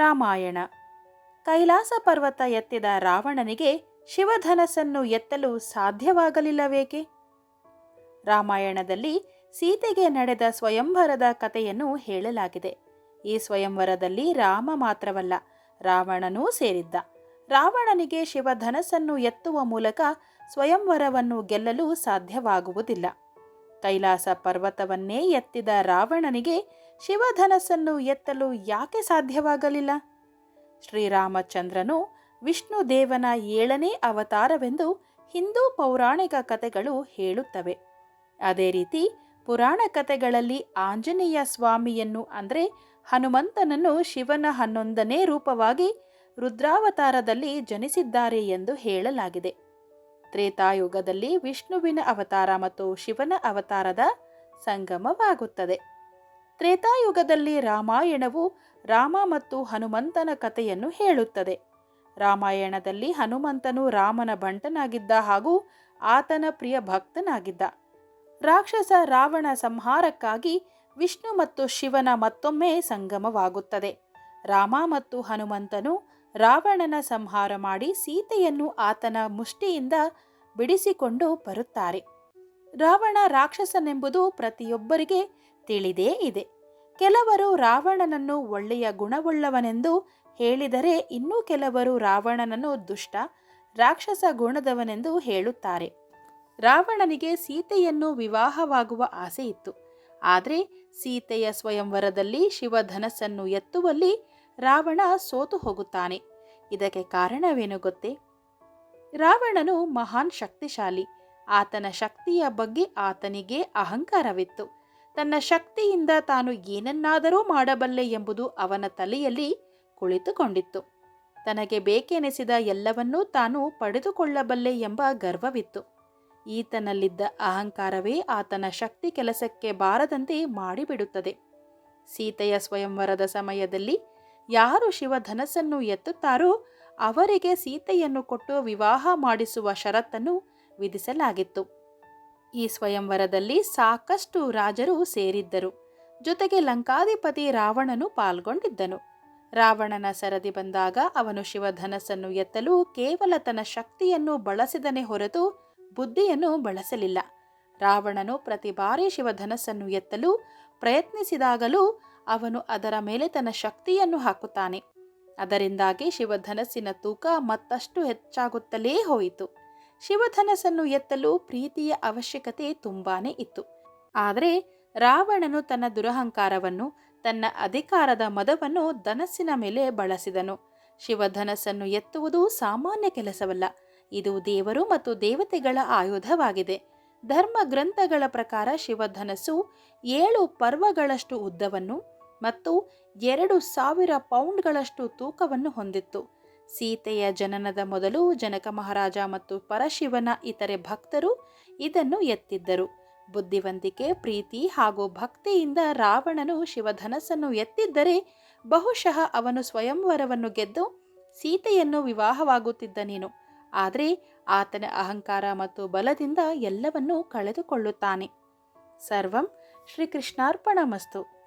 ರಾಮಾಯಣ. ಕೈಲಾಸ ಪರ್ವತ ಎತ್ತಿದ ರಾವಣನಿಗೆ ಶಿವಧನಸ್ಸನ್ನು ಎತ್ತಲು ಸಾಧ್ಯವಾಗಲಿಲ್ಲವೇಕೆ? ರಾಮಾಯಣದಲ್ಲಿ ಸೀತೆಗೆ ನಡೆದ ಸ್ವಯಂವರದ ಕಥೆಯನ್ನು ಹೇಳಲಾಗಿದೆ. ಈ ಸ್ವಯಂವರದಲ್ಲಿ ರಾಮ ಮಾತ್ರವಲ್ಲ, ರಾವಣನೂ ಸೇರಿದ್ದ. ರಾವಣನಿಗೆ ಶಿವಧನಸ್ಸನ್ನು ಎತ್ತುವ ಮೂಲಕ ಸ್ವಯಂವರವನ್ನು ಗೆಲ್ಲಲು ಸಾಧ್ಯವಾಗುವುದಿಲ್ಲ. ಕೈಲಾಸ ಪರ್ವತವನ್ನೇ ಎತ್ತಿದ ರಾವಣನಿಗೆ ಶಿವಧನಸ್ಸನ್ನು ಎತ್ತಲು ಯಾಕೆ ಸಾಧ್ಯವಾಗಲಿಲ್ಲ? ಶ್ರೀರಾಮಚಂದ್ರನು ವಿಷ್ಣು ದೇವನ ಏಳನೇ ಅವತಾರವೆಂದು ಹಿಂದೂ ಪೌರಾಣಿಕ ಕಥೆಗಳು ಹೇಳುತ್ತವೆ. ಅದೇ ರೀತಿ ಪುರಾಣ ಕಥೆಗಳಲ್ಲಿ ಆಂಜನೇಯ ಸ್ವಾಮಿಯನ್ನು ಅಂದರೆ ಹನುಮಂತನನ್ನು ಶಿವನ ಹನ್ನೊಂದನೇ ರೂಪವಾಗಿ ರುದ್ರಾವತಾರದಲ್ಲಿ ಜನಿಸಿದ್ದಾರೆ ಎಂದು ಹೇಳಲಾಗಿದೆ. ತ್ರೇತಾಯುಗದಲ್ಲಿ ವಿಷ್ಣುವಿನ ಅವತಾರ ಮತ್ತು ಶಿವನ ಅವತಾರದ ಸಂಗಮವಾಗುತ್ತದೆ. ತ್ರೇತಾಯುಗದಲ್ಲಿ ರಾಮಾಯಣವು ರಾಮ ಮತ್ತು ಹನುಮಂತನ ಕಥೆಯನ್ನು ಹೇಳುತ್ತದೆ. ರಾಮಾಯಣದಲ್ಲಿ ಹನುಮಂತನು ರಾಮನ ಬಂಟನಾಗಿದ್ದ ಹಾಗೂ ಆತನ ಪ್ರಿಯ ಭಕ್ತನಾಗಿದ್ದ. ರಾಕ್ಷಸ ರಾವಣ ಸಂಹಾರಕ್ಕಾಗಿ ವಿಷ್ಣು ಮತ್ತು ಶಿವನ ಮತ್ತೊಮ್ಮೆ ಸಂಗಮವಾಗುತ್ತದೆ. ರಾಮ ಮತ್ತು ಹನುಮಂತನು ರಾವಣನ ಸಂಹಾರ ಮಾಡಿ ಸೀತೆಯನ್ನು ಆತನ ಮುಷ್ಟಿಯಿಂದ ಬಿಡಿಸಿಕೊಂಡು ಬರುತ್ತಾರೆ. ರಾವಣ ರಾಕ್ಷಸನೆಂಬುದು ಪ್ರತಿಯೊಬ್ಬರಿಗೆ ತಿಳಿದೇ ಇದೆ. ಕೆಲವರು ರಾವಣನನ್ನು ಒಳ್ಳೆಯ ಗುಣವುಳ್ಳವನೆಂದು ಹೇಳಿದರೆ ಇನ್ನೂ ಕೆಲವರು ರಾವಣನನ್ನು ದುಷ್ಟ, ರಾಕ್ಷಸ ಗುಣದವನೆಂದು ಹೇಳುತ್ತಾರೆ. ರಾವಣನಿಗೆ ಸೀತೆಯನ್ನು ವಿವಾಹವಾಗುವ ಆಸೆ ಇತ್ತು. ಆದರೆ ಸೀತೆಯ ಸ್ವಯಂವರದಲ್ಲಿ ಶಿವಧನಸ್ಸನ್ನು ಎತ್ತುವಲ್ಲಿ ರಾವಣ ಸೋತು ಹೋಗುತ್ತಾನೆ. ಇದಕ್ಕೆ ಕಾರಣವೇನು ಗೊತ್ತೇ? ರಾವಣನು ಮಹಾನ್ ಶಕ್ತಿಶಾಲಿ. ಆತನ ಶಕ್ತಿಯ ಬಗ್ಗೆ ಆತನಿಗೆ ಅಹಂಕಾರವಿತ್ತು. ತನ್ನ ಶಕ್ತಿಯಿಂದ ತಾನು ಏನನ್ನಾದರೂ ಮಾಡಬಲ್ಲೆ ಎಂಬುದು ಅವನ ತಲೆಯಲ್ಲಿ ಕುಳಿತುಕೊಂಡಿತ್ತು. ತನಗೆ ಬೇಕೆನಿಸಿದ ಎಲ್ಲವನ್ನೂ ತಾನು ಪಡೆದುಕೊಳ್ಳಬಲ್ಲೆ ಎಂಬ ಗರ್ವವಿತ್ತು. ಈತನಲ್ಲಿದ್ದ ಅಹಂಕಾರವೇ ಆತನ ಶಕ್ತಿ ಕೆಲಸಕ್ಕೆ ಬಾರದಂತೆ ಮಾಡಿಬಿಡುತ್ತದೆ. ಸೀತೆಯ ಸ್ವಯಂವರದ ಸಮಯದಲ್ಲಿ ಯಾರು ಶಿವಧನಸ್ಸನ್ನು ಎತ್ತುತ್ತಾರೋ ಅವರಿಗೆ ಸೀತೆಯನ್ನು ಕೊಟ್ಟು ವಿವಾಹ ಮಾಡಿಸುವ ಷರತ್ತನ್ನು ವಿಧಿಸಲಾಗಿತ್ತು. ಈ ಸ್ವಯಂವರದಲ್ಲಿ ಸಾಕಷ್ಟು ರಾಜರು ಸೇರಿದ್ದರು. ಜೊತೆಗೆ ಲಂಕಾಧಿಪತಿ ರಾವಣನು ಪಾಲ್ಗೊಂಡಿದ್ದನು. ರಾವಣನ ಸರದಿ ಬಂದಾಗ ಅವನು ಶಿವಧನಸ್ಸನ್ನು ಎತ್ತಲು ಕೇವಲ ತನ್ನ ಶಕ್ತಿಯನ್ನು ಬಳಸಿದನೇ ಹೊರತು ಬುದ್ಧಿಯನ್ನು ಬಳಸಲಿಲ್ಲ. ರಾವಣನು ಪ್ರತಿ ಬಾರಿ ಶಿವಧನಸ್ಸನ್ನು ಎತ್ತಲು ಪ್ರಯತ್ನಿಸಿದಾಗಲೂ ಅವನು ಅದರ ಮೇಲೆ ತನ್ನ ಶಕ್ತಿಯನ್ನು ಹಾಕುತ್ತಾನೆ. ಅದರಿಂದಾಗಿ ಶಿವಧನಸ್ಸಿನ ತೂಕ ಮತ್ತಷ್ಟು ಹೆಚ್ಚಾಗುತ್ತಲೇ ಹೋಯಿತು. ಶಿವಧನಸ್ಸನ್ನು ಎತ್ತಲು ಪ್ರೀತಿಯ ಅವಶ್ಯಕತೆ ತುಂಬಾನೇ ಇತ್ತು. ಆದರೆ ರಾವಣನು ತನ್ನ ದುರಹಂಕಾರವನ್ನು, ತನ್ನ ಅಧಿಕಾರದ ಮದವನ್ನು ಧನಸ್ಸಿನ ಮೇಲೆ ಬಳಸಿದನು. ಶಿವಧನಸ್ಸನ್ನು ಎತ್ತುವುದು ಸಾಮಾನ್ಯ ಕೆಲಸವಲ್ಲ. ಇದು ದೇವರು ಮತ್ತು ದೇವತೆಗಳ ಆಯುಧವಾಗಿದೆ. ಧರ್ಮ ಗ್ರಂಥಗಳ ಪ್ರಕಾರ ಶಿವಧನಸ್ಸು ಏಳು ಪರ್ವಗಳಷ್ಟು ಉದ್ದವನ್ನು ಮತ್ತು ಎರಡು ಸಾವಿರ ಪೌಂಡ್ಗಳಷ್ಟು ತೂಕವನ್ನು ಹೊಂದಿತ್ತು. ಸೀತೆಯ ಜನನದ ಮೊದಲು ಜನಕ ಮಹಾರಾಜ ಮತ್ತು ಪರಶಿವನ ಇತರೆ ಭಕ್ತರು ಇದನ್ನು ಎತ್ತಿದ್ದರು. ಬುದ್ಧಿವಂತಿಕೆ, ಪ್ರೀತಿ ಹಾಗೂ ಭಕ್ತಿಯಿಂದ ರಾವಣನು ಶಿವಧನಸ್ಸನ್ನು ಎತ್ತಿದ್ದರೆ ಬಹುಶಃ ಅವನು ಸ್ವಯಂವರವನ್ನು ಗೆದ್ದು ಸೀತೆಯನ್ನು ವಿವಾಹವಾಗುತ್ತಿದ್ದ ನೀನು. ಆದರೆ ಆತನ ಅಹಂಕಾರ ಮತ್ತು ಬಲದಿಂದ ಎಲ್ಲವನ್ನೂ ಕಳೆದುಕೊಳ್ಳುತ್ತಾನೆ. ಸರ್ವಂ ಶ್ರೀಕೃಷ್ಣಾರ್ಪಣಮಸ್ತು.